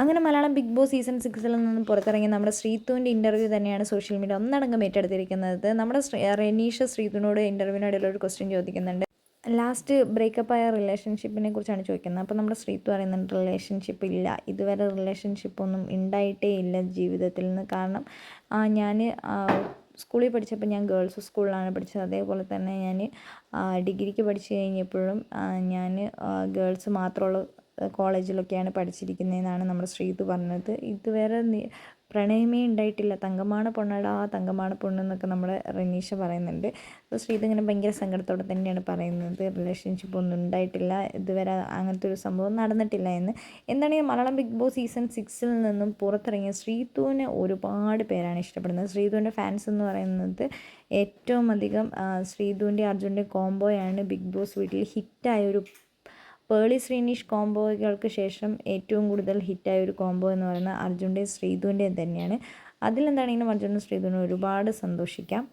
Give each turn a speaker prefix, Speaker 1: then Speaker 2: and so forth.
Speaker 1: അങ്ങനെ Malayalam big boss season സിക്സിൽ നിന്നും പുറത്തിറങ്ങിയ നമ്മുടെ ശ്രീത്തുവിന്റെ ഇന്റർവ്യൂ തന്നെയാണ് സോഷ്യൽ മീഡിയ ഒന്നടങ്കം ഏറ്റെടുത്തിരിക്കുന്നത്. നമ്മുടെ റെനീഷ ശ്രീത്തുവിനോട് ഇന്റർവ്യൂവിനിടയിൽ ഒരു ക്വസ്റ്റ്യൻ ചോദിക്കുന്നുണ്ട്. ലാസ്റ്റ് ബ്രേക്കപ്പ് ആയ റിലേഷൻഷിപ്പിനെ കുറിച്ചാണ് ചോദിക്കുന്നത്. അപ്പോൾ നമ്മുടെ ശ്രീത്തു പറയുന്നുണ്ട് റിലേഷൻഷിപ്പ് ഇല്ല. ഇതുവരെ റിലേഷൻഷിപ്പ് ഒന്നും ഉണ്ടായിട്ടേ ഇല്ല ജീവിതത്തിൽ നിന്ന്. കാരണം ഞാൻ സ്കൂളിൽ പഠിച്ചപ്പോൾ ഞാൻ ഗേൾസ് സ്കൂളിലാണ് പഠിച്ചത്. അതേപോലെ തന്നെ ഞാൻ ഡിഗ്രിക്ക് പഠിച്ചു കഴിഞ്ഞപ്പോഴും ഞാൻ ഗേൾസ് മാത്രമുള്ള കോളേജിലൊക്കെയാണ് പഠിച്ചിരിക്കുന്നതെന്നാണ് നമ്മുടെ ശ്രീതു പറഞ്ഞത്. ഇതുവരെ പ്രണയമേ ഉണ്ടായിട്ടില്ല. തങ്കമാണ് പൊണ്ണടാ തങ്കമാണ് പൊണ്ണെന്നൊക്കെ നമ്മൾ റനീഷ പറയുന്നുണ്ട്. അപ്പോൾ ശ്രീത് ഇങ്ങനെ ഭയങ്കര സങ്കടത്തോടെ തന്നെയാണ് പറയുന്നത്. റിലേഷൻഷിപ്പ് ഒന്നും ഉണ്ടായിട്ടില്ല. ഇതുവരെ അങ്ങനത്തെ ഒരു സംഭവം നടന്നിട്ടില്ല എന്ന്. എന്താണെങ്കിൽ മലയാളം ബിഗ് ബോസ് സീസൺ സിക്സിൽ നിന്നും പുറത്തിറങ്ങിയ ശ്രീതുവിനെ ഒരുപാട് പേരാണ് ഇഷ്ടപ്പെടുന്നത്. ശ്രീതുവിന്റെ ഫാൻസ് എന്ന് പറയുന്നത് ഏറ്റവും അധികം ശ്രീതുവിന്റെ അർജുന്റെ കോംബോയാണ് ബിഗ് ബോസ് വീട്ടിൽ ഹിറ്റായ ഒരു പേളി ശ്രീനീഷ് കോംബോകൾക്ക് ശേഷം ഏറ്റവും കൂടുതൽ ഹിറ്റായ ഒരു കോംബോ എന്ന് പറയുന്നത് അർജുന്റെയും ശ്രീധുവിന്റെയും തന്നെയാണ്. അതിലെന്താണെങ്കിലും അർജുനും ശ്രീധുവിനും ഒരുപാട് സന്തോഷിക്കാം.